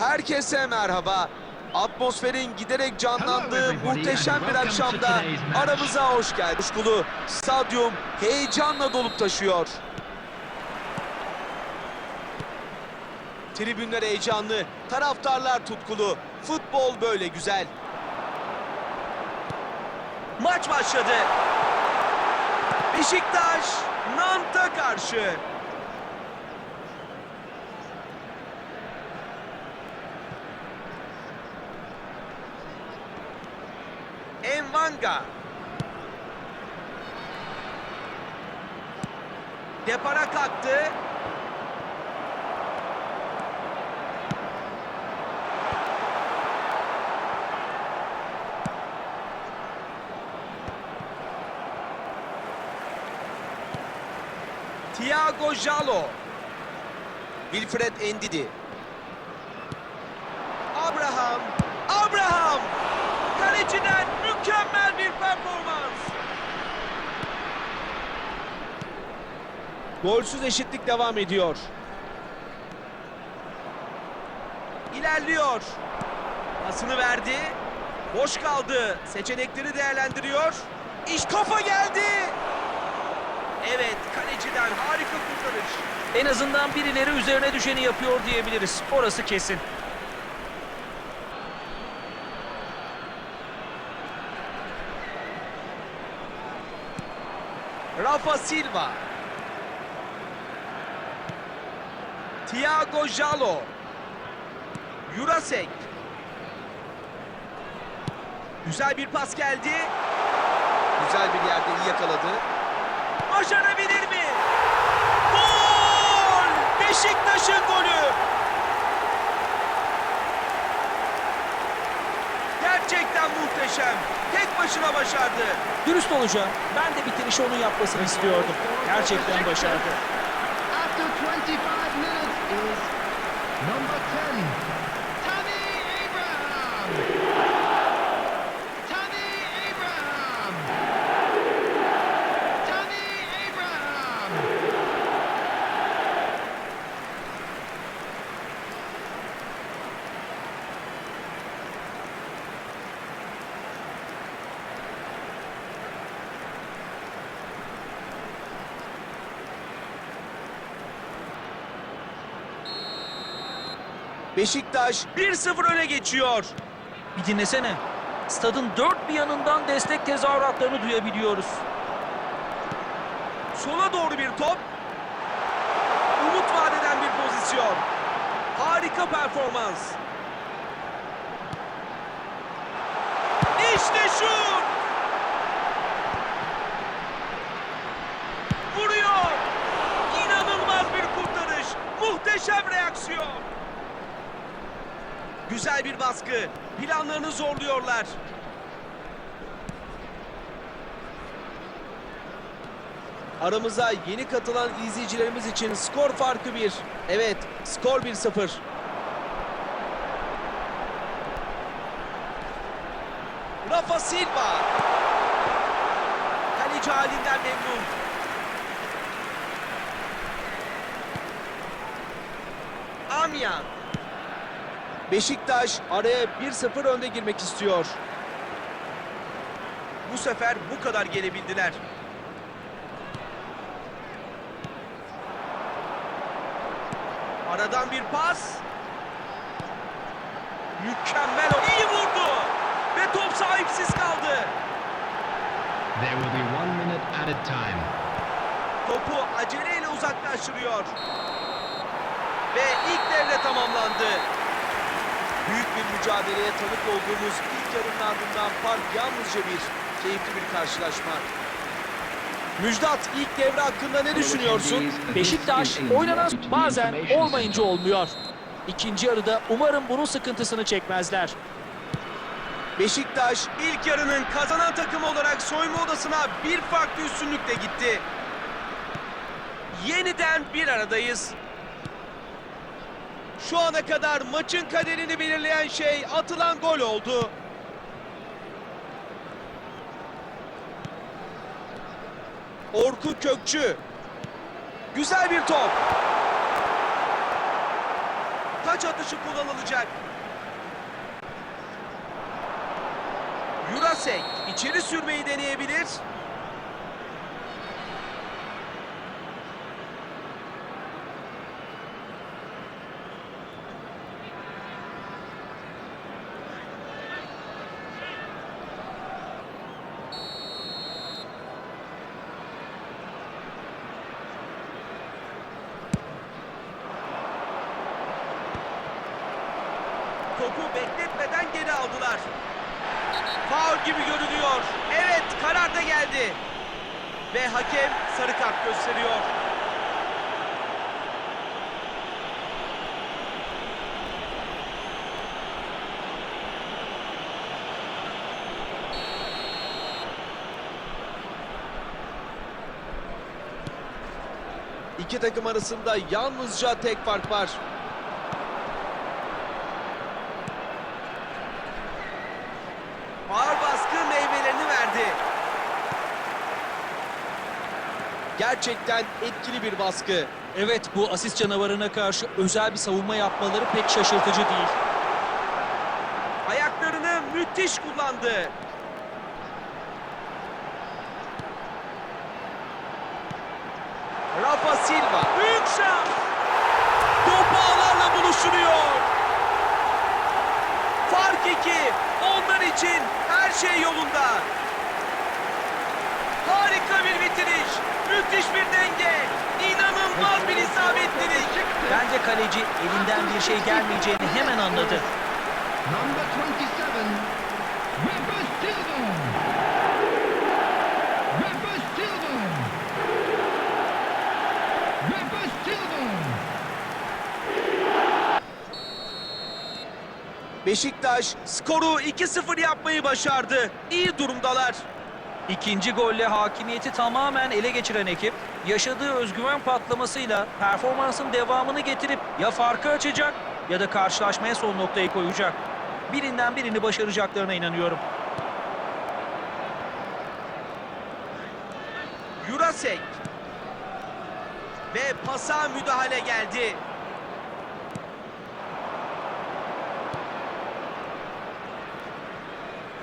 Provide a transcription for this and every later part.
Herkese merhaba. Atmosferin giderek canlandığı muhteşem bir akşamda aramıza hoş geldiniz. Kuşkulu stadyum heyecanla dolup taşıyor. Tribünler heyecanlı, taraftarlar tutkulu. Futbol böyle güzel. Maç başladı. Beşiktaş Nant'a karşı. Envanga. Depara kalktı. Thiago Jalo. Wilfred Endidi. Abraham. Abraham. Kaleciden mükemmel bir performans. Golsüz eşitlik devam ediyor. İlerliyor. Pasını verdi. Boş kaldı. Seçenekleri değerlendiriyor. İş kafa geldi. Evet, kaleciden harika kurtarış. En azından birileri üzerine düşeni yapıyor diyebiliriz. Orası kesin. Rafa Silva. Thiago Jalo. Jurasek. Güzel bir pas geldi. Güzel bir yerde iyi yakaladı. Başarabilir mi? Gol! Beşiktaş'ın golü. Gerçekten muhteşem. Tek başına başardı. Dürüst olacağım. Ben de bitirişi onun yapmasını istiyordum. Gerçekten başardı. After 25 minutes is number 10, Tammy Abraham. Tammy Abraham. Tammy Abraham. Beşiktaş 1-0 öne geçiyor. Bir dinlesene. Stadın dört bir yanından destek tezahüratlarını duyabiliyoruz. Sola doğru bir top. Umut vadeden bir pozisyon. Harika performans. İşte şut! Vuruyor! İnanılmaz bir kurtarış. Muhteşem reaksiyon. Güzel bir baskı. Planlarını zorluyorlar. Aramıza yeni katılan izleyicilerimiz için skor farkı 1. Evet, skor 1-0. Rafa Silva. Kaleci halinden memnun. Amyan. Beşiktaş araya 1-0 önde girmek istiyor. Bu sefer bu kadar gelebildiler. Aradan bir pas. Mükemmel. İyi vurdu. Ve top sahipsiz kaldı. There will be one minute added time. Topu aceleyle uzaklaştırıyor. Ve ilk devre tamamlandı. Büyük bir mücadeleye tanık olduğumuz ilk yarının ardından fark yalnızca bir. Keyifli bir karşılaşma. Müjdat ilk devre hakkında ne düşünüyorsun? Beşiktaş oynanan bazen olmayınca olmuyor. İkinci yarıda umarım bunun sıkıntısını çekmezler. Beşiktaş ilk yarının kazanan takım olarak soyunma odasına bir farklı üstünlükle gitti. Yeniden bir aradayız. Şu ana kadar maçın kaderini belirleyen şey atılan gol oldu. Orkun Kökçü. Güzel bir top. taç atışı kullanılacak. Jurasek içeri sürmeyi deneyebilir. Topu bekletmeden geri aldılar. Faul gibi görünüyor. Evet karar da geldi. Ve hakem sarı kart gösteriyor. İki takım arasında yalnızca tek fark var. Ağır baskı meyvelerini verdi. Gerçekten etkili bir baskı. Evet bu asist canavarına karşı özel bir savunma yapmaları pek şaşırtıcı değil. Ayaklarını müthiş kullandı. Rafa Silva. Büyük şans. Top ağlarla buluşturuyor. Fark iki. Onlar için her şey yolunda. Harika bir bitiriş. Müthiş bir denge. İnanılmaz bir isabetlilik. Bence kaleci elinden bir şey gelmeyeceğini hemen anladı. Number 27, Rafa Silva. Rafa Silva. Rafa Silva. Beşiktaş skoru 2-0 yapmayı başardı. İyi durumdalar. İkinci golle hakimiyeti tamamen ele geçiren ekip, yaşadığı özgüven patlamasıyla performansın devamını getirip ya farkı açacak ya da karşılaşmaya son noktayı koyacak. Birinden birini başaracaklarına inanıyorum. Jurasek. Ve pasa müdahale geldi.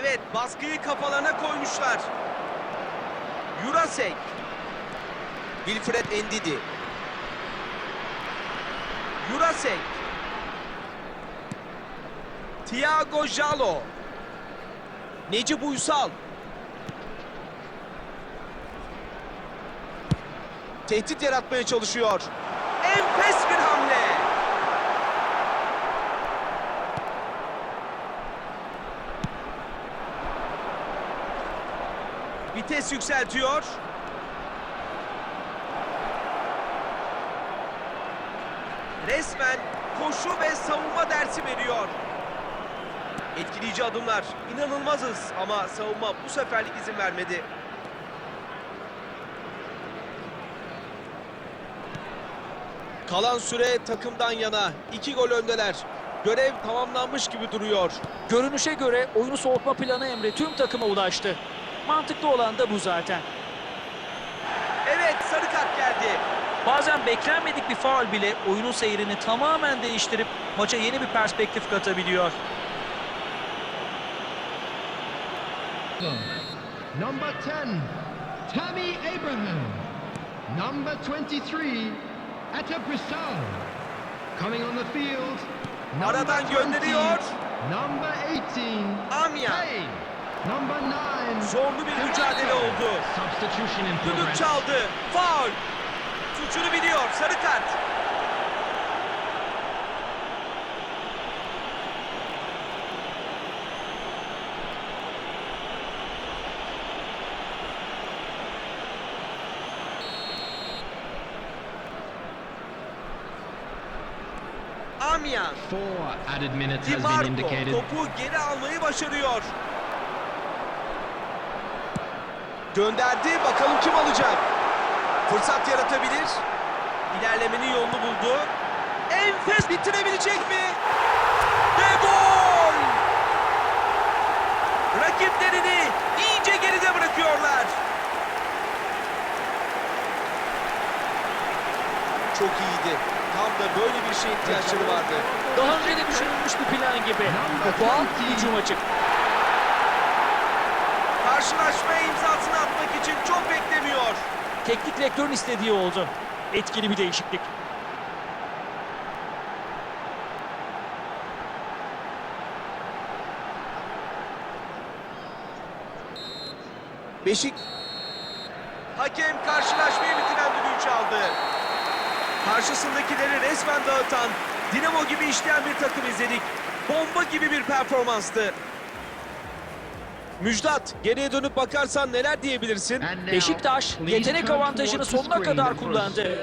Evet baskıyı kafalarına koymuşlar. Jurasek. Wilfred Endidi. Jurasek. Thiago Jalo. Necip Uysal. Tehdit yaratmaya çalışıyor. Enfes bir hamle. Vites yükseltiyor. Resmen koşu ve savunma dersi veriyor. Etkileyici adımlar. İnanılmazız ama savunma bu seferlik izin vermedi. Kalan süre takımdan yana. İki gol öndeler. Görev tamamlanmış gibi duruyor. Görünüşe göre oyunu soğutma planı emri tüm takıma ulaştı. Mantıklı olan da bu zaten. Evet sarı kart geldi. Bazen beklenmedik bir faul bile oyunun seyrini tamamen değiştirip maça yeni bir perspektif katabiliyor. Number 10, Tammy Abraham. Number 23, Etta Brissau. Coming on the field. Aradan 20, gönderiyor. Number 18, Amya. Payne. Number 9, Zorlu bir mücadele oldu. Düdük çaldı. Faul. Suçunu biliyor. Sarı kart. Amya. Four added minutes Di Marco topu geri almayı başarıyor. Gönderdi. Bakalım kim alacak? Fırsat yaratabilir. İlerlemenin yolunu buldu. Enfes bitirebilecek mi? Ve gol! Rakiplerini iyice geride bırakıyorlar. Çok iyiydi. Tam anlamda böyle bir şeye ihtiyaçları vardı. Daha önce de düşünülmüş bir plan gibi. Topu al, hücuma çık. Karşılaşmaya imzasını atmak için çok beklemiyor. Teknik direktörün istediği oldu. Etkili bir değişiklik. Beşik Hakem karşılaşmayı bitiren düdüğü çaldı. Karşısındakileri resmen dağıtan, dinamo gibi işleyen bir takım izledik. Bomba gibi bir performanstı. Müjdat, geriye dönüp bakarsan neler diyebilirsin? Beşiktaş yetenek avantajını sonuna kadar kullandı.